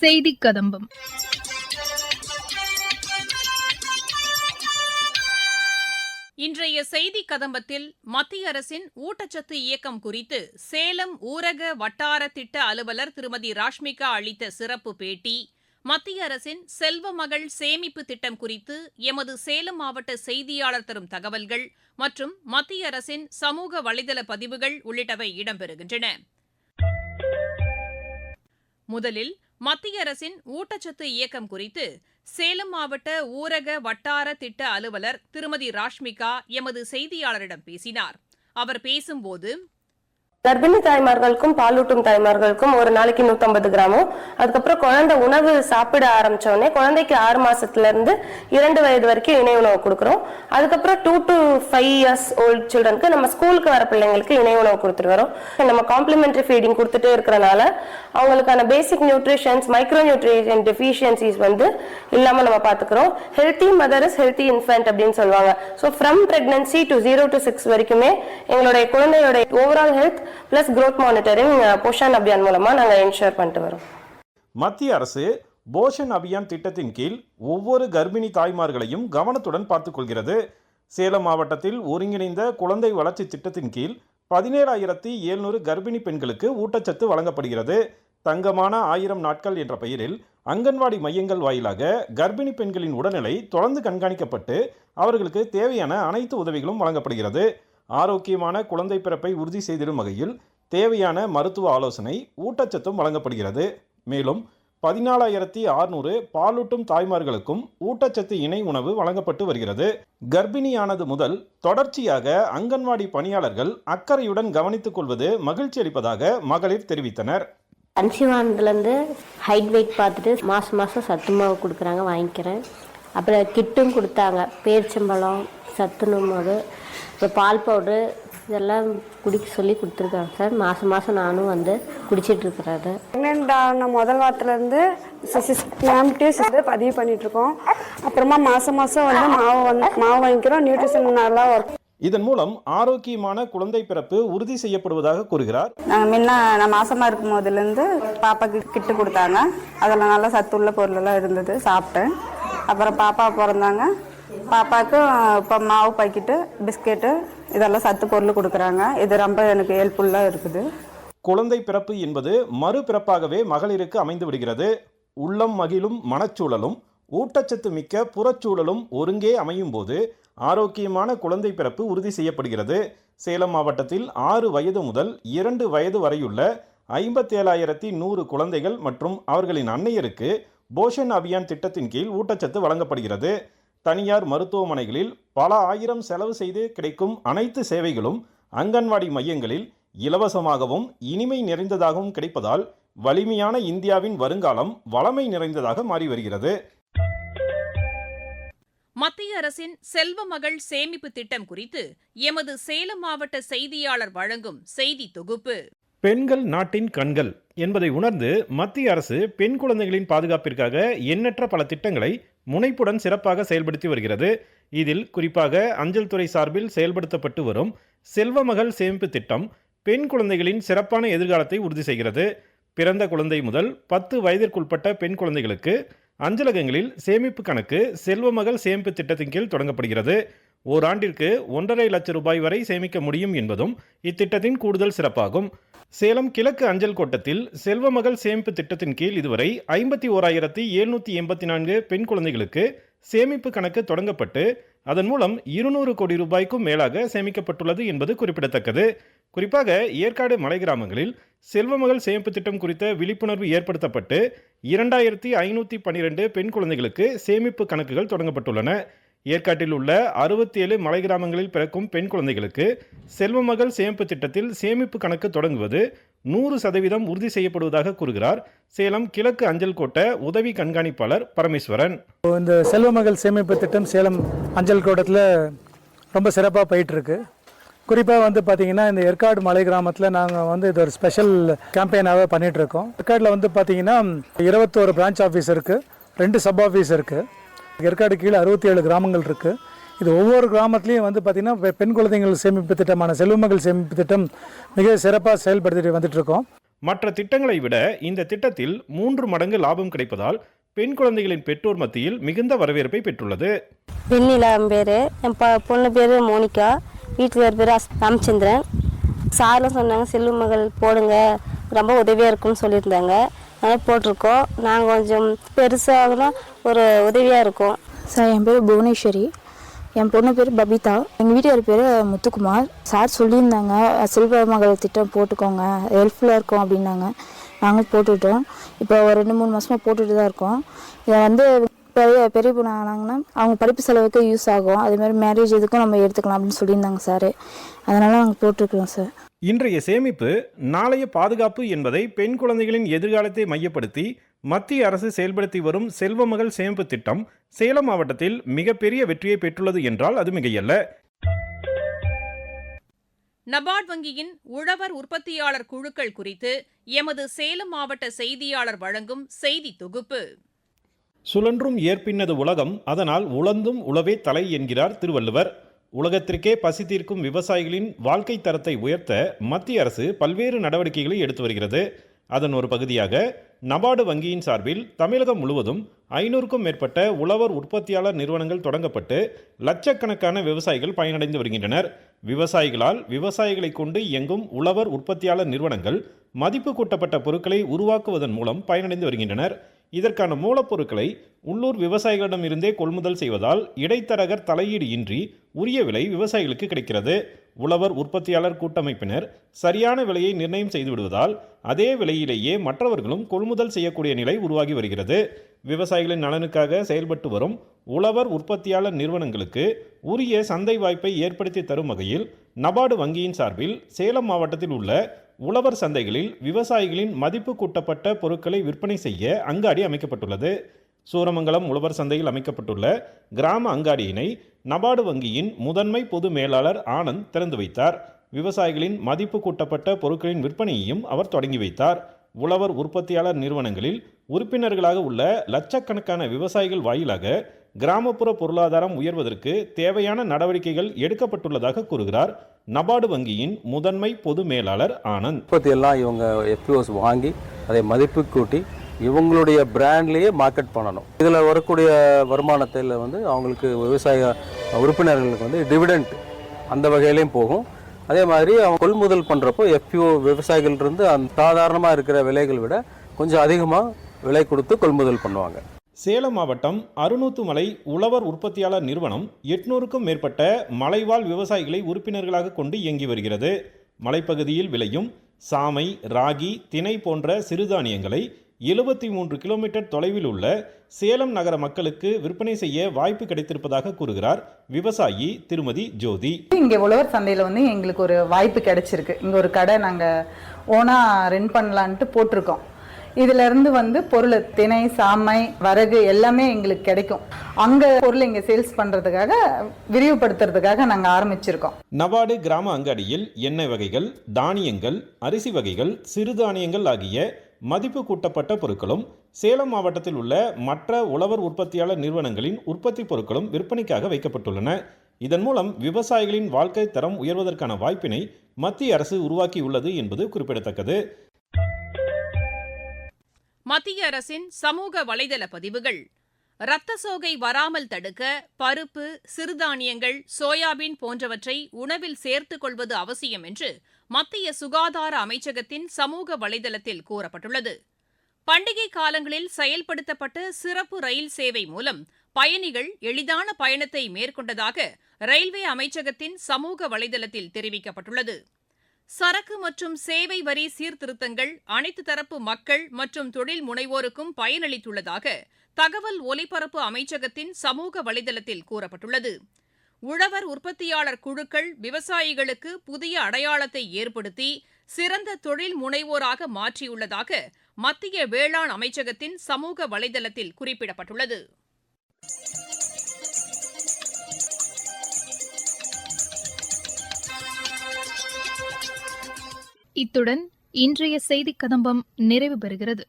செய்தி கதம்பம். இன்றைய செய்தி கதம்பத்தில் மத்திய அரசின் ஊட்டச்சத்து இயக்கம் குறித்து சேலம் ஊரக வட்டார திட்ட அலுவலர் திருமதி ராஷ்மிகா அளித்த சிறப்பு பேட்டி மத்திய அரசின் செல்வ மகள் சேமிப்பு திட்டம் குறித்து எமது சேலம் மாவட்ட செய்தியாளர் தரும் தகவல்கள் மற்றும் மத்திய அரசின் சமூக வலைதள பதிவுகள் உள்ளிட்டவை இடம்பெறுகின்றன. முதலில் மத்திய அரசின் ஊட்டச்சத்து இயக்கம் குறித்து சேலம் மாவட்ட ஊரக வட்டார திட்ட அலுவலர் திருமதி ராஷ்மிகா எமது செய்தியாளரிடம் பேசினார். அவர் பேசும்போது கர்ப்பிணி தாய்மார்களுக்கும் பாலூட்டும் தாய்மார்களுக்கும் ஒரு நாளைக்கு 150 கிராமும் அதுக்கப்புறம் குழந்தை உணவு சாப்பிட ஆரம்பிச்சோடனே குழந்தைக்கு ஆறு மாசத்துல இருந்து இரண்டு வயது வரைக்கும் இணை உணவு கொடுக்குறோம். அதுக்கப்புறம் two to five years old சில்ட்ரனுக்கு நம்ம ஸ்கூலுக்கு வர பிள்ளைங்களுக்கு இணை உணவு கொடுத்துட்டு வரோம். நம்ம காம்ப்ளிமெண்ட்ரி ஃபீடிங் கொடுத்துட்டே இருக்கிறனால அவங்களுக்கான basic nutritions micro nutrition deficiencies வந்து இல்லாம நம்ம பாத்துக்கிறோம். Healthy mother is healthy infant அப்படின்னு சொல்லுவாங்க. So from pregnancy to zero to six வரைக்குமே எங்களுடைய குழந்தையோட overall health plus growth monitoring Poshan Abhiyan மூலமாக நாங்கள் என்ஷூர் பண்ணிட்டு வரோம். மத்திய அரசு போஷன் அபியான் திட்டத்தின் கீழ் ஒவ்வொரு கர்ப்பிணி தாய்மார்களையும் கவனத்துடன் பார்த்துக்கொள்கிறது. சேலம் மாவட்டத்தில் ஒருங்கிணைந்த குழந்தை வளர்ச்சி திட்டத்தின் கீழ் பதினேழாயிரத்தி எழுநூறு கர்ப்பிணி பெண்களுக்கு ஊட்டச்சத்து வழங்கப்படுகிறது. தங்கமான ஆயிரம் நாட்கள் என்ற பெயரில் அங்கன்வாடி மையங்கள் வாயிலாக கர்ப்பிணி பெண்களின் உடல்நிலை தொடர்ந்து கண்காணிக்கப்பட்டு அவர்களுக்கு தேவையான அனைத்து உதவிகளும் வழங்கப்படுகிறது. ஆரோக்கியமான குழந்தை பிறப்பை உறுதி செய்திடும் வகையில் தேவையான மருத்துவ ஆலோசனை ஊட்டச்சத்தும் வழங்கப்படுகிறது. மேலும் பதினாலாயிரத்தி அறுநூறு பாலூட்டும் தாய்மார்களுக்கும் ஊட்டச்சத்து இணை உணவு வழங்கப்பட்டு வருகிறது. கர்ப்பிணியானது முதல் தொடர்ச்சியாக அங்கன்வாடி பணியாளர்கள் அக்கறையுடன் கவனித்துக் கொள்வது மகிழ்ச்சி அளிப்பதாக மகளிர் தெரிவித்தனர். கன்சிவானதுலேருந்து ஹைட் வெயிட் பார்த்துட்டு மாதம் மாதம் சத்து மாவு கொடுக்குறாங்க வாங்கிக்கிறேன். அப்புறம் கிட்டும் கொடுத்தாங்க. பேரிச்சம்பழம் சத்துணவு மாவு அப்புறம் பால் பவுட்ரு இதெல்லாம் குடிக்க சொல்லி கொடுத்துருக்காங்க சார். மாதம் மாதம் நானும் வந்து குடிச்சிட்டு இருக்கிறது. ப்ரெக்னென்ட் ஆன முதல் வாரத்துலேருந்து கிராம்டிவ்ஸ் வந்து பதிவு பண்ணிகிட்ருக்கோம் அப்புறமா மாதம் மாதம் வந்து மாவு வந்து மாவு வாங்கிக்கிறோம். நியூட்ரிஷன் நல்லா ஒர்க் இதன் மூலம் ஆரோக்கியமான குழந்தை பிறப்பு உறுதி செய்யப்படுவதாக கூறுகிறார். நாங்கள் முன்ன நான் மாசமாக இருக்கும் போதுலேருந்து பாப்பாக்கு கிட்டு கொடுத்தாங்க. அதில் நல்லா சத்துள்ள பொருளெல்லாம் இருந்தது சாப்பிட்டேன். அப்புறம் பாப்பா பிறந்தாங்க. பாப்பாவுக்கு இப்போ மாவு பாக்கெட்டு பிஸ்கெட்டு இதெல்லாம் சத்து பொருள் கொடுக்குறாங்க. இது ரொம்ப எனக்கு ஹெல்ப்ஃபுல்லாக இருக்குது. குழந்தை பிறப்பு என்பது மறுபிறப்பாகவே மகளிருக்கு அமைந்து விடுகிறது. உள்ளம் மகிழும் மனச்சூழலும் ஊட்டச்சத்து மிக்க புறச்சூழலும் ஒருங்கே அமையும் போது ஆரோக்கியமான குழந்தை பிறப்பு உறுதி செய்யப்படுகிறது. சேலம் மாவட்டத்தில் ஆறு வயது முதல் இரண்டு வயது வரையுள்ள ஐம்பத்தேழாயிரத்தி நூறு குழந்தைகள் மற்றும் அவர்களின் அன்னையருக்கு போஷன் அபியான் திட்டத்தின் கீழ் ஊட்டச்சத்து வழங்கப்படுகிறது. தனியார் மருத்துவமனைகளில் பல ஆயிரம் செலவு செய்து கிடைக்கும் அனைத்து சேவைகளும் அங்கன்வாடி மையங்களில் இலவசமாகவும் இனிமை நிறைந்ததாகவும் கிடைப்பதால் வலிமையான இந்தியாவின் வருங்காலம் வளமை நிறைந்ததாக மாறி வருகிறது. மத்திய அரசின் செல்வ மகள் சேமிப்பு திட்டம் குறித்து எமது சேலம் மாவட்ட செய்தியாளர் வழங்கும் செய்தி தொகுப்பு. பெண்கள் நாட்டின் கண்கள் என்பதை உணர்ந்து மத்திய அரசு பெண் குழந்தைகளின் பாதுகாப்பிற்காக எண்ணற்ற பல திட்டங்களை முனைப்புடன் சிறப்பாக செயல்படுத்தி வருகிறது. இதில் குறிப்பாக அஞ்சல் துறை சார்பில் செயல்படுத்தப்பட்டு வரும் செல்வமகள் சேமிப்பு திட்டம் பெண் குழந்தைகளின் சிறப்பான எதிர்காலத்தை உறுதி செய்கிறது. பிறந்த குழந்தை முதல் பத்து வயதிற்குட்பட்ட பெண் குழந்தைகளுக்கு அஞ்சலகங்களில் சேமிப்பு கணக்கு செல்வமகள் சேமிப்பு திட்டத்தின் கீழ் தொடங்கப்படுகிறது. ஓராண்டிற்கு ஒன்றரை லட்சம் ரூபாய் வரை சேமிக்க முடியும் என்பதும் இத்திட்டத்தின் கூடுதல் சிறப்பாகும். சேலம் கிழக்கு அஞ்சல் கோட்டத்தில் செல்வமகள் சேமிப்பு திட்டத்தின் கீழ் இதுவரை ஐம்பத்தி ஓராயிரத்தி எழுநூற்றி எண்பத்தி நான்கு பெண் குழந்தைகளுக்கு சேமிப்பு கணக்கு தொடங்கப்பட்டு அதன் மூலம் இருநூறு கோடி ரூபாய்க்கும் மேலாக சேமிக்கப்பட்டுள்ளது என்பது குறிப்பிடத்தக்கது. குறிப்பாக ஏற்காடு மலை கிராமங்களில் செல்வமகள் சேமிப்பு திட்டம் குறித்த விழிப்புணர்வு ஏற்படுத்தப்பட்டு இரண்டாயிரத்தி ஐநூற்றி பன்னிரெண்டு பெண் குழந்தைகளுக்கு சேமிப்பு கணக்குகள் தொடங்கப்பட்டுள்ளன. ஏற்காட்டில் உள்ள அறுபத்தி ஏழு மலை கிராமங்களில் பிறக்கும் பெண் குழந்தைகளுக்கு செல்வமகள் சேமிப்பு திட்டத்தில் சேமிப்பு கணக்கு தொடங்குவது நூறு சதவீதம் உறுதி செய்யப்படுவதாக கூறுகிறார் சேலம் கிழக்கு அஞ்சல் கோட்ட உதவி கண்காணிப்பாளர் பரமேஸ்வரன். இந்த செல்வமகள் சேமிப்பு திட்டம் சேலம் அஞ்சல் கோட்டத்தில் ரொம்ப சிறப்பாக போயிட்டுருக்கு. குறிப்பாக வந்து பார்த்தீங்கன்னா இந்த ஏற்காடு மலை கிராமத்தில் நாங்கள் வந்து இது ஒரு ஸ்பெஷல் கேம்பெயினாகவே பண்ணிகிட்ருக்கோம் ஏற்காடில் வந்து பார்த்தீங்கன்னா இருபத்தோரு பிரான்ச் ஆஃபீஸ் இருக்குது ரெண்டு சப் ஆஃபீஸ் இருக்குது ஏற்காடு கீழே அறுபத்தி ஏழு கிராமங்கள் இருக்குது இது ஒவ்வொரு கிராமத்துலேயும் வந்து பார்த்திங்கன்னா பெண் குழந்தைகள் சேமிப்பு திட்டமான செல்வமகள் சேமிப்பு திட்டம் மிக சிறப்பாக செயல்படுத்திட்டு வந்துட்டுருக்கோம் மற்ற திட்டங்களை விட இந்த திட்டத்தில் மூன்று மடங்கு லாபம் கிடைப்பதால் பெண் குழந்தைகளின் பெற்றோர் மத்தியில் மிகுந்த வரவேற்பை பெற்றுள்ளது. வெண்ணிலா பேர். என் ப பொண்ணு பேர் மோனிகா. வீட்டுக்கார் பேர் ராமச்சந்திரன். சார்லாம் சொன்னாங்க செல்வ மகள் போடுங்க. ரொம்ப உதவியாக இருக்கும்னு சொல்லியிருந்தாங்க. போட்டிருக்கோம். நாங்கள் கொஞ்சம் பெருசாகனா ஒரு உதவியாக இருக்கும். சார் என் பேர் புவனேஸ்வரி. என் பொண்ணு பேர் பபிதா. எங்கள் வீட்டுக்கார் பேர் முத்துக்குமார். சார் சொல்லியிருந்தாங்க செல்வ மகள் திட்டம் போட்டுக்கோங்க ஹெல்ப்ஃபுல்லாக இருக்கும் அப்படின்னாங்க. நாங்களும் போட்டுவிட்டோம் இப்போ ஒரு ரெண்டு மூணு மாதமாக போட்டுட்டு தான் இருக்கோம். இதை வந்து பெரிய பெரிய பொண்ணு ஆனாங்கன்னா அவங்க படிப்பு செலவுக்கு யூஸ் ஆகும். அதேமாதிரி மேரேஜ் இதுக்கும் நம்ம எடுத்துக்கலாம் அப்படின்னு சொல்லியிருந்தாங்க சார். அதனால் நாங்கள் போட்டிருக்கிறோம் சார். இன்றைய சேமிப்பு நாளைய பாதுகாப்பு என்பதை பெண் குழந்தைகளின் எதிர்காலத்தை மையப்படுத்தி மத்திய அரசு செயல்படுத்தி வரும் செல்வமகள் சேமிப்பு திட்டம் சேலம் மாவட்டத்தில் மிகப்பெரிய வெற்றியை பெற்றுள்ளது என்றால் அது மிகையல்ல. நபார்ட் வங்கியின் உழவர் உற்பத்தியாளர் குழுக்கள் குறித்து எமது சேலம் மாவட்ட செய்தியாளர் வழங்கும் செய்தி தொகுப்பு. சுழன்றும் ஏற்பின்னது உலகம் அதனால் உழந்தும் உழவே தலை என்கிறார் திருவள்ளுவர். உலகத்திற்கே பசி தீர்க்கும் விவசாயிகளின் வாழ்க்கை தரத்தை உயர்த்த மத்திய அரசு பல்வேறு நடவடிக்கைகளை எடுத்து வருகிறது. அதன் ஒரு பகுதியாக நபார்டு வங்கியின் சார்பில் தமிழகம் முழுவதும் ஐநூறுக்கும் மேற்பட்ட உழவர் உற்பத்தியாளர் நிறுவனங்கள் தொடங்கப்பட்டு லட்சக்கணக்கான விவசாயிகள் பயனடைந்து வருகின்றனர். விவசாயிகளால் விவசாயிகளை கொண்டு இயங்கும் உழவர் உற்பத்தியாளர் நிறுவனங்கள் மதிப்பு கூட்டப்பட்ட பொருட்களை உருவாக்குவதன் மூலம் பயனடைந்து வருகின்றனர். இதற்கான மூலப்பொருட்களை உள்ளூர் விவசாயிகளிடம் இருந்தே கொள்முதல் செய்வதால் இடைத்தரகர் தலையீடு இன்றி உரிய விலை விவசாயிகளுக்கு கிடைக்கிறது. உழவர் உற்பத்தியாளர் கூட்டமைப்பினர் சரியான விலையை நிர்ணயம் செய்துவிடுவதால் அதே விலையிலேயே மற்றவர்களும் கொள்முதல் செய்யக்கூடிய நிலை உருவாகி வருகிறது. விவசாயிகளின் நலனுக்காக செயல்பட்டு வரும் உழவர் உற்பத்தியாளர் நிறுவனங்களுக்கு உரிய சந்தை வாய்ப்பை ஏற்படுத்தி தரும் வகையில் நபார்டு வங்கியின் சார்பில் சேலம் மாவட்டத்தில் உள்ள உழவர் சந்தைகளில் விவசாயிகளின் மதிப்பு கூட்டப்பட்ட பொருட்களை விற்பனை செய்ய அங்காடி அமைக்கப்பட்டுள்ளது. சூரமங்கலம் உழவர் சந்தையில் அமைக்கப்பட்டுள்ள கிராம அங்காடியினை நபார்டு வங்கியின் முதன்மை பொது மேலாளர் ஆனந்த் திறந்து வைத்தார். விவசாயிகளின் மதிப்பு கூட்டப்பட்ட பொருட்களின் விற்பனையையும் அவர் தொடங்கி வைத்தார். உழவர் உற்பத்தியாளர் நிறுவனங்களில் உறுப்பினர்களாக உள்ள லட்சக்கணக்கான விவசாயிகள் வாயிலாக கிராமப்புற பொருளாதாரம் உயர்வதற்கு தேவையான நடவடிக்கைகள் எடுக்கப்பட்டுள்ளதாக கூறுகிறார் நபார்டு வங்கியின் முதன்மை பொது மேலாளர் ஆனந்த். உற்பத்தி எல்லாம் இவங்க எஃபிஓஸ் வாங்கி அதை மதிப்பு கூட்டி இவங்களுடைய பிராண்ட்லேயே மார்க்கெட் பண்ணணும். இதில் வரக்கூடிய வருமானத்தில் வந்து அவங்களுக்கு விவசாய உறுப்பினர்களுக்கு வந்து டிவிடெண்ட் அந்த வகையிலையும் போகும். அதே மாதிரி அவங்க கொள்முதல் பண்ணுறப்போ எஃப்யூ விவசாயிகள்ருந்து அந்த சாதாரணமாக இருக்கிற விலைகள் விட கொஞ்சம் அதிகமாக விலை கொடுத்து கொள்முதல் பண்ணுவாங்க. சேலம் மாவட்டம் அருணூத்து மலை உழவர் உற்பத்தியாளர் நிறுவனம் எட்நூறுக்கும் மேற்பட்ட மலைவாழ் விவசாயிகளை உறுப்பினர்களாக கொண்டு இயங்கி வருகிறது. மலைப்பகுதியில் விளையும் சாமை ராகி திணை போன்ற சிறுதானியங்களை எழுபத்தி மூன்று கிலோமீட்டர் தொலைவில் உள்ள சேலம் நகர மக்களுக்கு விற்பனை செய்ய வாய்ப்பு கிடைத்திருப்பதாக கூறுகிறார் விவசாயி திருமதி ஜோதி. இங்கே உழவர் சந்தையில் வந்து எங்களுக்கு ஒரு வாய்ப்பு கிடைச்சிருக்கு. இங்கே ஒரு கடை நாங்கள் ஓனாக ரென் பண்ணலான்ட்டு போட்டிருக்கோம். இதுல இருந்து வந்து பொருள் திணை சாமை வரகு எல்லாமே எங்களுக்கு கிடைக்கும். அங்கே பொருள் இங்கே சேல்ஸ் பண்ணுறதுக்காக விரிவுபடுத்துறதுக்காக நாங்கள் ஆரம்பிச்சிருக்கோம். நபார்டு கிராம அங்காடியில் எண்ணெய் வகைகள் தானியங்கள் அரிசி வகைகள் சிறுதானியங்கள் ஆகிய மதிப்பு கூட்டப்பட்ட பொருட்களும் சேலம் மாவட்டத்தில் உள்ள மற்ற உழவர் உற்பத்தியாளர் நிறுவனங்களின் உற்பத்தி பொருட்களும் விற்பனைக்காக வைக்கப்பட்டுள்ளன. இதன் மூலம் விவசாயிகளின் வாழ்க்கை தரம் உயர்வதற்கான வாய்ப்பினை மத்திய அரசு உருவாக்கியுள்ளது என்பது குறிப்பிடத்தக்கது. மத்திய அரசின் சமூக வலைதள பதிவுகள். இரத்த சோகை வராமல் தடுக்க பருப்பு சிறுதானியங்கள் சோயாபீன் போன்றவற்றை உணவில் சேர்த்துக் கொள்வது அவசியம் என்று மத்திய சுகாதார அமைச்சகத்தின் சமூக வலைதளத்தில் கூறப்பட்டுள்ளது. பண்டிகை காலங்களில் செயல்படுத்தப்பட்ட சிறப்பு ரயில் சேவை மூலம் பயணிகள் எளிதான பயணத்தை மேற்கொண்டதாக ரயில்வே அமைச்சகத்தின் சமூக வலைதளத்தில் தெரிவிக்கப்பட்டுள்ளது. சரக்கு மற்றும் சேவை வரி சீர்திருத்தங்கள் அனைத்து தரப்பு மக்கள் மற்றும் தொழில் முனைவோருக்கும் பயனளித்துள்ளதாக தகவல் ஒலிபரப்பு அமைச்சகத்தின் சமூக வலைதளத்தில் கூறப்பட்டுள்ளது. உழவர் உற்பத்தியாளர் குழுக்கள் விவசாயிகளுக்கு புதிய அடையாளத்தை ஏற்படுத்தி சிறந்த தொழில் முனைவோராக மாற்றியுள்ளதாக மத்திய வேளாண் அமைச்சகத்தின் சமூக வலைதளத்தில் குறிப்பிடப்பட்டுள்ளது. இத்துடன் இன்றைய செய்திக் கதம்பம் நிறைவு பெறுகிறது.